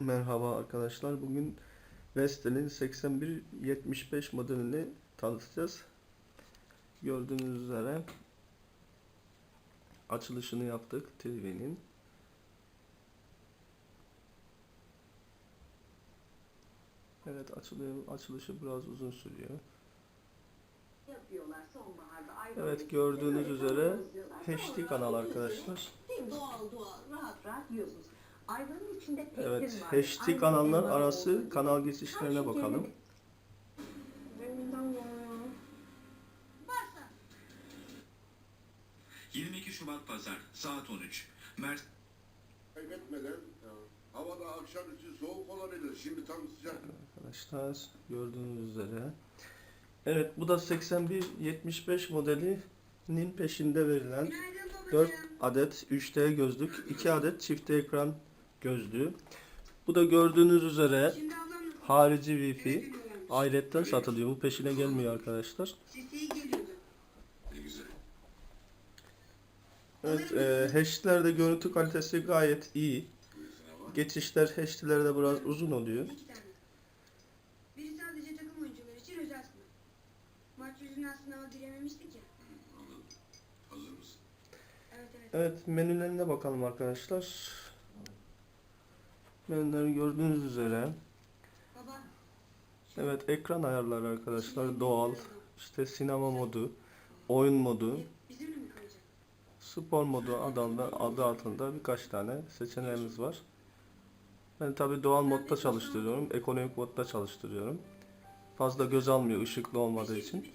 Merhaba arkadaşlar. Bugün Vestel'in 8175 modelini tanıtacağız. Gördüğünüz üzere açılışını yaptık TV'nin. Evet açılıyor. Açılışı biraz uzun sürüyor. Evet gördüğünüz üzere. HD kanal arkadaşlar. Doğal doğal rahat rahat yiyorsunuz. Ayvanın içinde pektin Evet var. HD Aynı kanallar arası gibi. kanal geçişlerine bakalım. Varsa 22 Şubat Pazar saat 13. Mert kaybetmeden havada akşamüstü soğuk olabilir. Şimdi tam sıcak. Arkadaşlar gördüğünüz üzere. Evet bu da 8175 modelinin peşinde verilen 4 adet 3D gözlük, 2 adet çift ekran gözlüğü. Bu da gördüğünüz üzere harici Wi-Fi ayrıca satılıyor. Bu peşine gelmiyor arkadaşlar. Evet, e, HD'lerde görüntü kalitesi gayet iyi. Geçişler HD'lerde biraz uzun oluyor. Evet, menülerine bakalım arkadaşlar. Menüleri gördüğünüz üzere. Evet, ekran ayarları arkadaşlar. Doğal, işte sinema modu, oyun modu, spor modu adında, adı altında birkaç tane seçeneğimiz var. Ben tabi doğal modda çalıştırıyorum. Ekonomik modda çalıştırıyorum. Fazla göz almıyor ışıklı olmadığı için.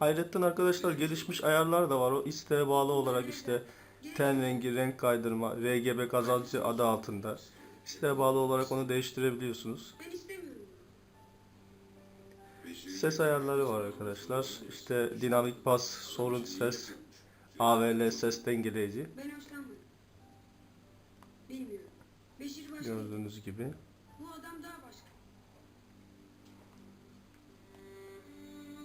Ayrıca arkadaşlar gelişmiş ayarlar da var. O isteğe bağlı olarak işte ten rengi, renk kaydırma, RGB kazancı adı altında. İsteğe bağlı olarak onu değiştirebiliyorsunuz. Ses ayarları var arkadaşlar. İşte dinamik bas, sorun ses, AVL ses dengeleyici. Gördüğünüz gibi.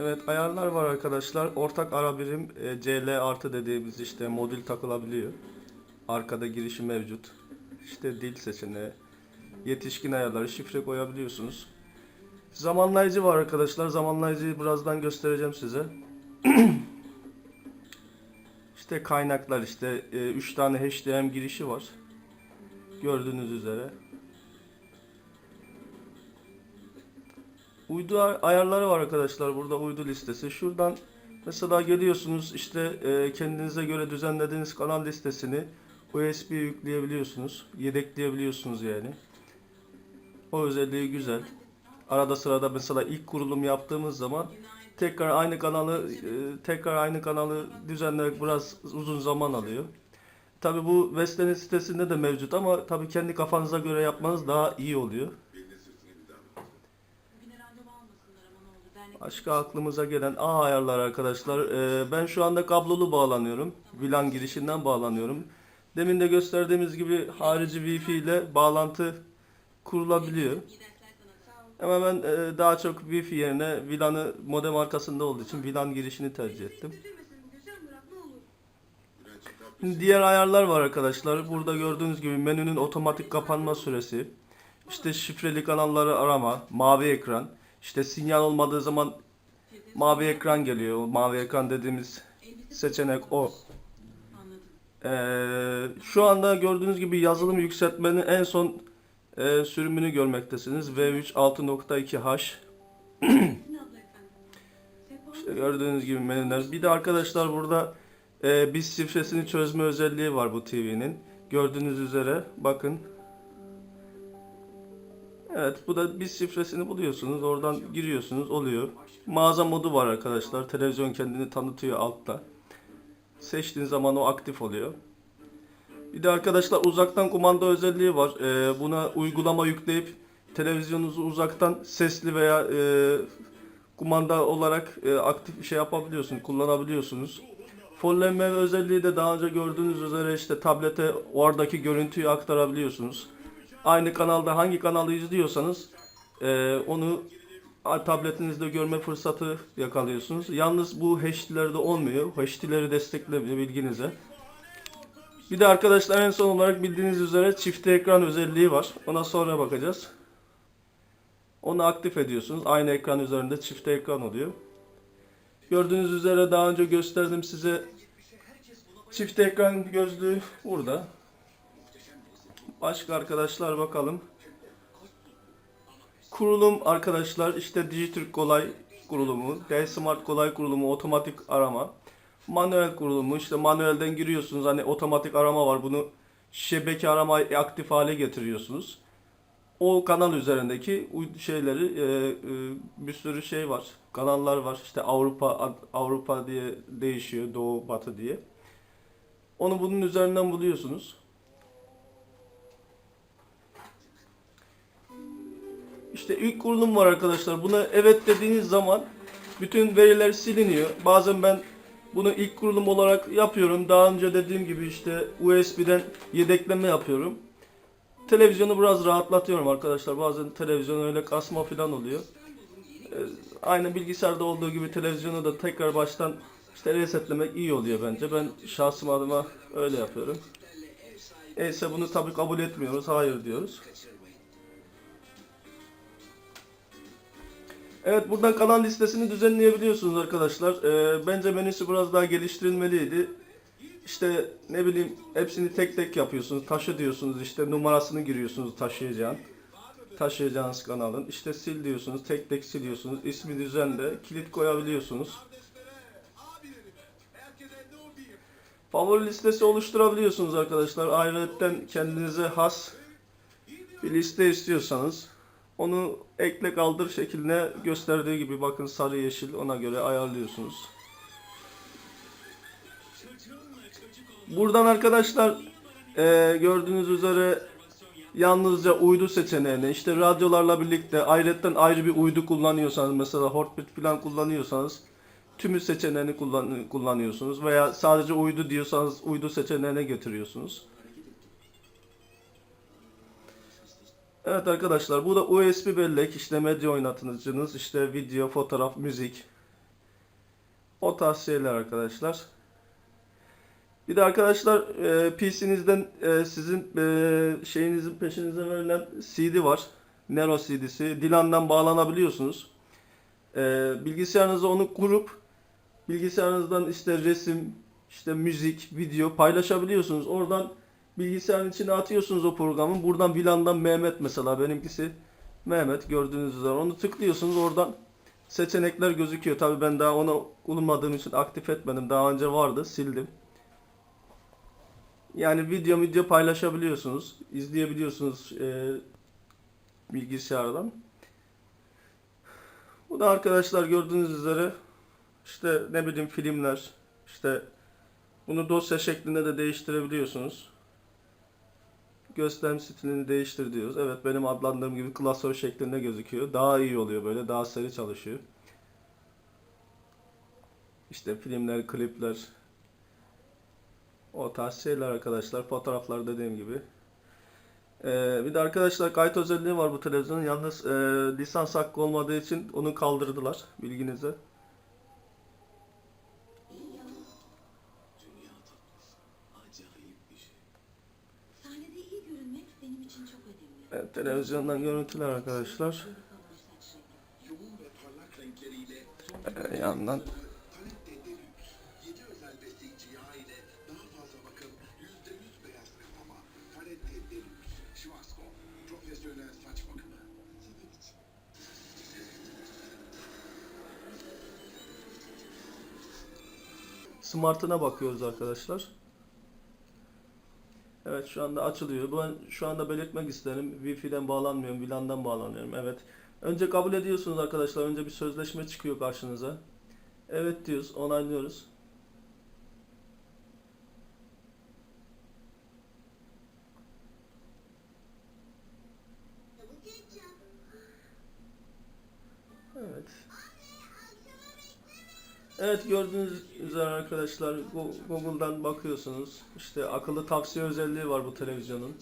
Evet ayarlar var arkadaşlar. Ortak ara birim e, CL artı dediğimiz işte modül takılabiliyor. Arkada girişi mevcut. İşte dil seçeneği. Yetişkin ayarları şifre koyabiliyorsunuz. Zamanlayıcı var arkadaşlar. Zamanlayıcıyı birazdan göstereceğim size. işte kaynaklar işte 3 tane HDMI girişi var. Gördüğünüz üzere. Uydu ay- ayarları var arkadaşlar. Burada uydu listesi. Şuradan mesela geliyorsunuz işte e, kendinize göre düzenlediğiniz kanal listesini USB yükleyebiliyorsunuz. Yedekleyebiliyorsunuz yani. O özelliği güzel. Arada sırada mesela ilk kurulum yaptığımız zaman tekrar aynı kanalı e, tekrar aynı kanalı düzenlemek biraz uzun zaman alıyor. Tabi bu Vestel'in sitesinde de mevcut ama tabi kendi kafanıza göre yapmanız daha iyi oluyor. beline sırtını bir daha bak. bugüne randevu almasınlar ama ne olur. Dernek Başka aklımıza gelen A ayarlar arkadaşlar. Ee, ben şu anda kablolu bağlanıyorum. VLAN girişinden bağlanıyorum. Demin de gösterdiğimiz gibi harici Wi-Fi ile bağlantı kurulabiliyor. Ama ben e, daha çok Wi-Fi yerine VLAN'ı modem arkasında olduğu için VLAN girişini tercih ettim. Diğer ayarlar var arkadaşlar. Burada gördüğünüz gibi menünün otomatik kapanma süresi, işte şifreli kanalları arama, mavi ekran, işte sinyal olmadığı zaman mavi ekran geliyor. Mavi ekran dediğimiz seçenek o. Ee, şu anda gördüğünüz gibi yazılım yükseltmenin en son e, sürümünü görmektesiniz. V3 6.2H. Sizin abla efendim. Sefa İşte gördüğünüz gibi menüler. Bir de arkadaşlar burada e, biz şifresini çözme özelliği var bu TV'nin. Gördüğünüz üzere bakın. Evet bu da biz şifresini buluyorsunuz. Oradan giriyorsunuz oluyor. Mağaza modu var arkadaşlar. Televizyon kendini tanıtıyor altta. Seçtiğin zaman o aktif oluyor. Bir de arkadaşlar uzaktan kumanda özelliği var. E, buna uygulama yükleyip televizyonunuzu uzaktan sesli veya e, kumanda olarak e, aktif şey yapabiliyorsunuz, kullanabiliyorsunuz. Fonleme özelliği de daha önce gördüğünüz üzere işte tablete oradaki görüntüyü aktarabiliyorsunuz. Aynı kanalda hangi kanalı izliyorsanız e, onu tabletinizde görme fırsatı yakalıyorsunuz. Yalnız bu HD'lerde olmuyor. HD'leri desteklemiyor bilginize. Bir de arkadaşlar en son olarak bildiğiniz üzere çift ekran özelliği var. Ona sonra bakacağız. Onu aktif ediyorsunuz. Aynı ekran üzerinde çift ekran oluyor. Gördüğünüz üzere daha önce gösterdim size çift ekran gözlüğü burada. Başka arkadaşlar bakalım. Kurulum arkadaşlar işte Dijitürk Kolay kurulumu, D-Smart Kolay kurulumu, otomatik arama. Manuel kurulumu işte manuelden giriyorsunuz hani otomatik arama var bunu şebeke aramayı aktif hale getiriyorsunuz. O kanal üzerindeki şeyleri e, e, bir sürü şey var. Kanallar var. İşte Avrupa Avrupa diye değişiyor. Doğu Batı diye. Onu bunun üzerinden buluyorsunuz. İşte ilk kurulum var arkadaşlar. Buna evet dediğiniz zaman bütün veriler siliniyor. Bazen ben bunu ilk kurulum olarak yapıyorum. Daha önce dediğim gibi işte USB'den yedekleme yapıyorum. Televizyonu biraz rahatlatıyorum arkadaşlar. Bazen televizyon öyle kasma falan oluyor. Ee, Aynı bilgisayarda olduğu gibi televizyonu da tekrar baştan işte resetlemek iyi oluyor bence. Ben şahsım adıma öyle yapıyorum. Neyse bunu tabii kabul etmiyoruz. Hayır diyoruz. Evet buradan kanal listesini düzenleyebiliyorsunuz arkadaşlar. Ee, bence menüsü biraz daha geliştirilmeliydi. İşte ne bileyim hepsini tek tek yapıyorsunuz. Taşı diyorsunuz işte numarasını giriyorsunuz taşıyacağın. Taşıyacağınız kanalın. İşte sil diyorsunuz. Tek tek siliyorsunuz. İsmi düzenle. Kilit koyabiliyorsunuz. Favori listesi oluşturabiliyorsunuz arkadaşlar. Ayrıca kendinize has bir liste istiyorsanız onu ekle kaldır şekline gösterdiği gibi bakın sarı yeşil ona göre ayarlıyorsunuz. Buradan arkadaşlar e, gördüğünüz üzere yalnızca uydu seçeneğini işte radyolarla birlikte ayrıca ayrı bir uydu kullanıyorsanız mesela Hortbit falan kullanıyorsanız tümü seçeneğini kullan, kullanıyorsunuz veya sadece uydu diyorsanız uydu seçeneğine getiriyorsunuz. Evet arkadaşlar bu da USB bellek işte medya oynatıcınız işte video, fotoğraf, müzik o tarz arkadaşlar. Bir de arkadaşlar e, PC'nizden e, sizin e, şeyinizin peşinize verilen CD var. Nero CD'si. Dilan'dan bağlanabiliyorsunuz. E, onu kurup bilgisayarınızdan işte resim, işte müzik, video paylaşabiliyorsunuz. Oradan bilgisayarın içine atıyorsunuz o programı. Buradan VLAN'dan Mehmet mesela benimkisi Mehmet gördüğünüz üzere onu tıklıyorsunuz oradan seçenekler gözüküyor. Tabii ben daha onu kullanmadığım için aktif etmedim. Daha önce vardı sildim. Yani video video paylaşabiliyorsunuz. izleyebiliyorsunuz e, bilgisayardan. Bu da arkadaşlar gördüğünüz üzere işte ne bileyim filmler işte bunu dosya şeklinde de değiştirebiliyorsunuz. Gösterim stilini değiştir diyoruz. Evet benim adlandırdığım gibi klasör şeklinde gözüküyor. Daha iyi oluyor böyle. Daha seri çalışıyor. İşte filmler, klipler, o tarz şeyler arkadaşlar. Fotoğraflar dediğim gibi. Ee, bir de arkadaşlar kayıt özelliği var bu televizyonun. Yalnız e, lisans hakkı olmadığı için onu kaldırdılar. Bilginize. Sahnede iyi görünmek benim için çok önemli. Evet, televizyondan görüntüler arkadaşlar. Yoğun ve parlak renkleriyle Ee, yandan Palette Deluxe 7 özel besleyici yağ ile daha fazla bakım %100 beyaz reforma. Palette Deluxe Profesyonel saç bakımı. Senin için. Smart'ına bakıyoruz arkadaşlar. Evet şu anda açılıyor. Ben şu anda belirtmek isterim. Wi-Fi'den bağlanmıyorum. VLAN'dan bağlanıyorum. Evet. Önce kabul ediyorsunuz arkadaşlar. Önce bir sözleşme çıkıyor karşınıza. Evet diyoruz. Onaylıyoruz. Evet gördüğünüz üzere arkadaşlar Go- Google'dan bakıyorsunuz. İşte akıllı tavsiye özelliği var bu televizyonun.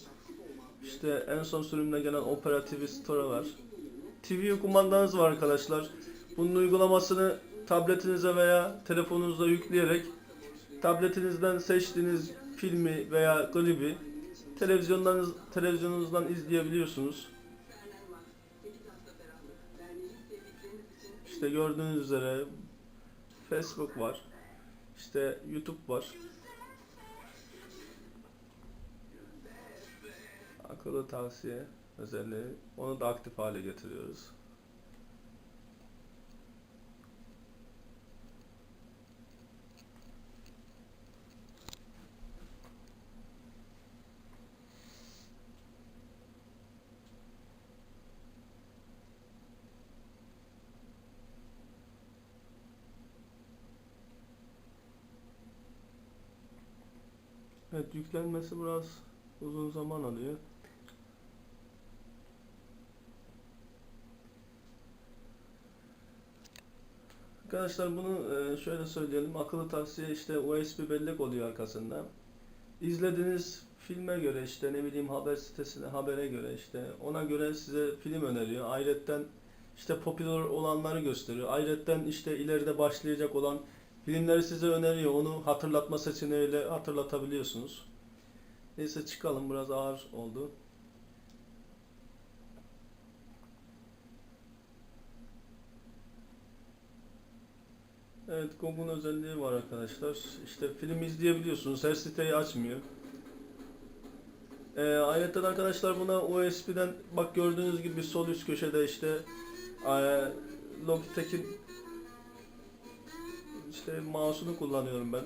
İşte en son sürümüne gelen Opera TV Store var. TV kumandanız var arkadaşlar. Bunun uygulamasını tabletinize veya telefonunuza yükleyerek tabletinizden seçtiğiniz filmi veya klibi televizyondan televizyonunuzdan izleyebiliyorsunuz. İşte gördüğünüz üzere Facebook var. İşte YouTube var. Akıllı tavsiye özelliği. Onu da aktif hale getiriyoruz. Evet yüklenmesi biraz uzun zaman alıyor. Arkadaşlar bunu e, şöyle söyleyelim. Akıllı tavsiye işte USB bellek oluyor arkasında. İzlediğiniz filme göre işte ne bileyim haber sitesine habere göre işte ona göre size film öneriyor. Ayrıca işte popüler olanları gösteriyor. Ayrıca işte ileride başlayacak olan filmleri size öneriyor. Onu hatırlatma seçeneğiyle hatırlatabiliyorsunuz. Neyse çıkalım biraz ağır oldu. Evet Google'un özelliği var arkadaşlar. İşte film izleyebiliyorsunuz. Her siteyi açmıyor. Ee, ayrıca arkadaşlar buna USB'den bak gördüğünüz gibi sol üst köşede işte e, Logitech'in işte mouse'unu kullanıyorum ben.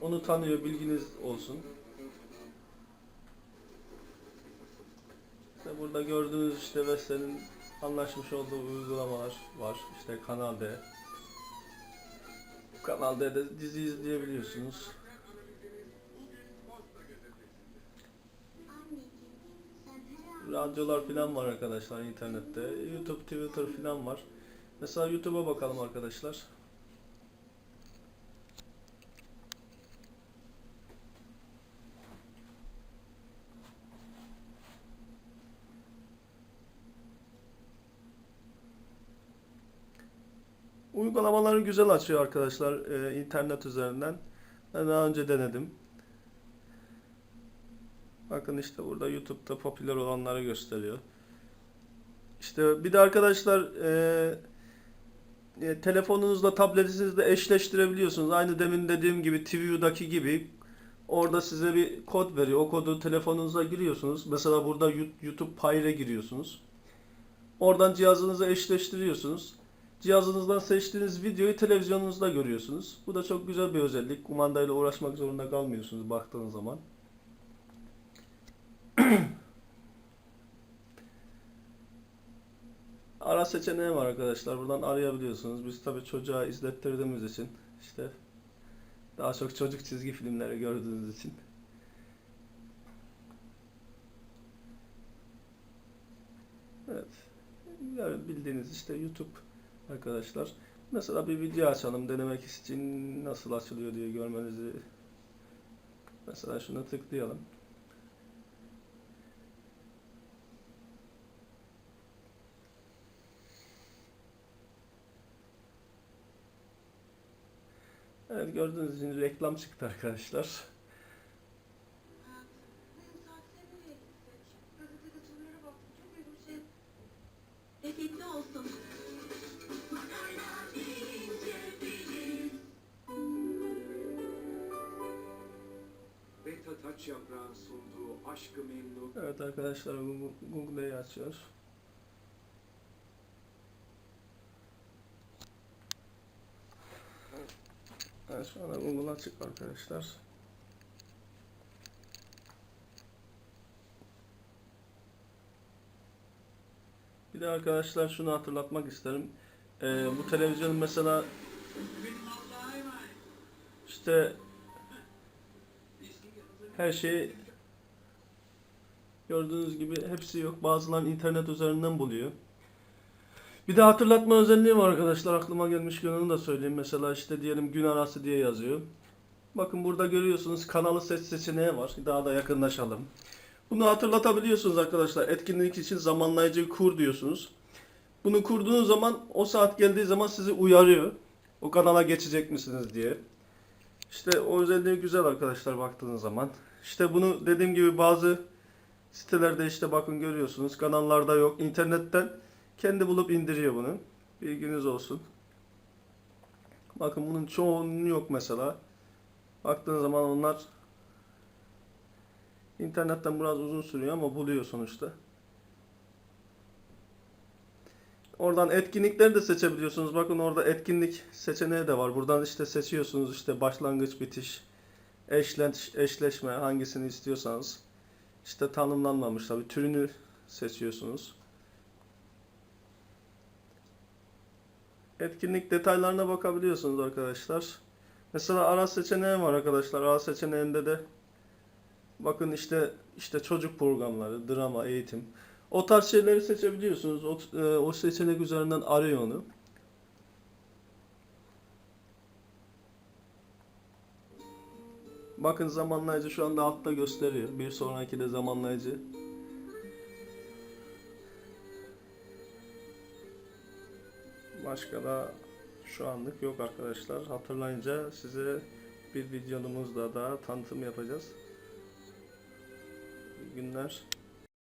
Onu tanıyor bilginiz olsun. İşte burada gördüğünüz işte Vestel'in anlaşmış olduğu uygulamalar var. İşte Kanal D. Kanal D'de dizi izleyebiliyorsunuz. Radyolar falan var arkadaşlar internette. YouTube, Twitter falan var. Mesela YouTube'a bakalım arkadaşlar. Uygulamaları güzel açıyor arkadaşlar e, internet üzerinden. Ben daha önce denedim. Bakın işte burada YouTube'da popüler olanları gösteriyor. İşte bir de arkadaşlar e, e, telefonunuzla tabletinizle eşleştirebiliyorsunuz. Aynı demin dediğim gibi TV'daki gibi orada size bir kod veriyor. O kodu telefonunuza giriyorsunuz. Mesela burada YouTube Payre giriyorsunuz. Oradan cihazınıza eşleştiriyorsunuz. Cihazınızdan seçtiğiniz videoyu televizyonunuzda görüyorsunuz. Bu da çok güzel bir özellik. Kumandayla uğraşmak zorunda kalmıyorsunuz baktığınız zaman. Ara seçeneği var arkadaşlar. Buradan arayabiliyorsunuz. Biz tabii çocuğa izlettirdiğimiz için işte daha çok çocuk çizgi filmleri gördüğünüz için. Evet. Bildiğiniz işte YouTube arkadaşlar. Mesela bir video açalım denemek için nasıl açılıyor diye görmenizi. Mesela şuna tıklayalım. Evet gördüğünüz için reklam çıktı arkadaşlar. Uygun şey. Olsun. Yaprağı'nın sunduğu Aşkı Memnu Evet arkadaşlar Google- Google'ı açıyor. Evet şu anda Google açık arkadaşlar. Bir de arkadaşlar şunu hatırlatmak isterim. Ee, bu televizyonun mesela işte her şey Gördüğünüz gibi hepsi yok. Bazılarını internet üzerinden buluyor. Bir de hatırlatma özelliği var arkadaşlar. Aklıma gelmiş onu da söyleyeyim. Mesela işte diyelim gün arası diye yazıyor. Bakın burada görüyorsunuz kanalı seç seçeneği var. Daha da yakınlaşalım. Bunu hatırlatabiliyorsunuz arkadaşlar. Etkinlik için zamanlayıcı kur diyorsunuz. Bunu kurduğunuz zaman o saat geldiği zaman sizi uyarıyor. O kanala geçecek misiniz diye. İşte o özelliği güzel arkadaşlar baktığınız zaman. İşte bunu dediğim gibi bazı sitelerde işte bakın görüyorsunuz. Kanallarda yok. İnternetten kendi bulup indiriyor bunu. Bilginiz olsun. Bakın bunun çoğunun yok mesela. Baktığın zaman onlar internetten biraz uzun sürüyor ama buluyor sonuçta. Oradan etkinlikleri de seçebiliyorsunuz. Bakın orada etkinlik seçeneği de var. Buradan işte seçiyorsunuz işte başlangıç, bitiş, eşleş, eşleşme hangisini istiyorsanız. İşte tanımlanmamış tabii türünü seçiyorsunuz. Etkinlik detaylarına bakabiliyorsunuz arkadaşlar. Mesela ara seçeneği var arkadaşlar. Ara seçeneğinde de bakın işte işte çocuk programları, drama, eğitim. O tarz şeyleri seçebiliyorsunuz. O, e, o seçenek üzerinden arıyor onu. Bakın zamanlayıcı şu anda altta gösteriyor. Bir sonraki de zamanlayıcı. Başka da şu anlık yok arkadaşlar. Hatırlayınca size bir videomuzda daha tanıtım yapacağız. Günler.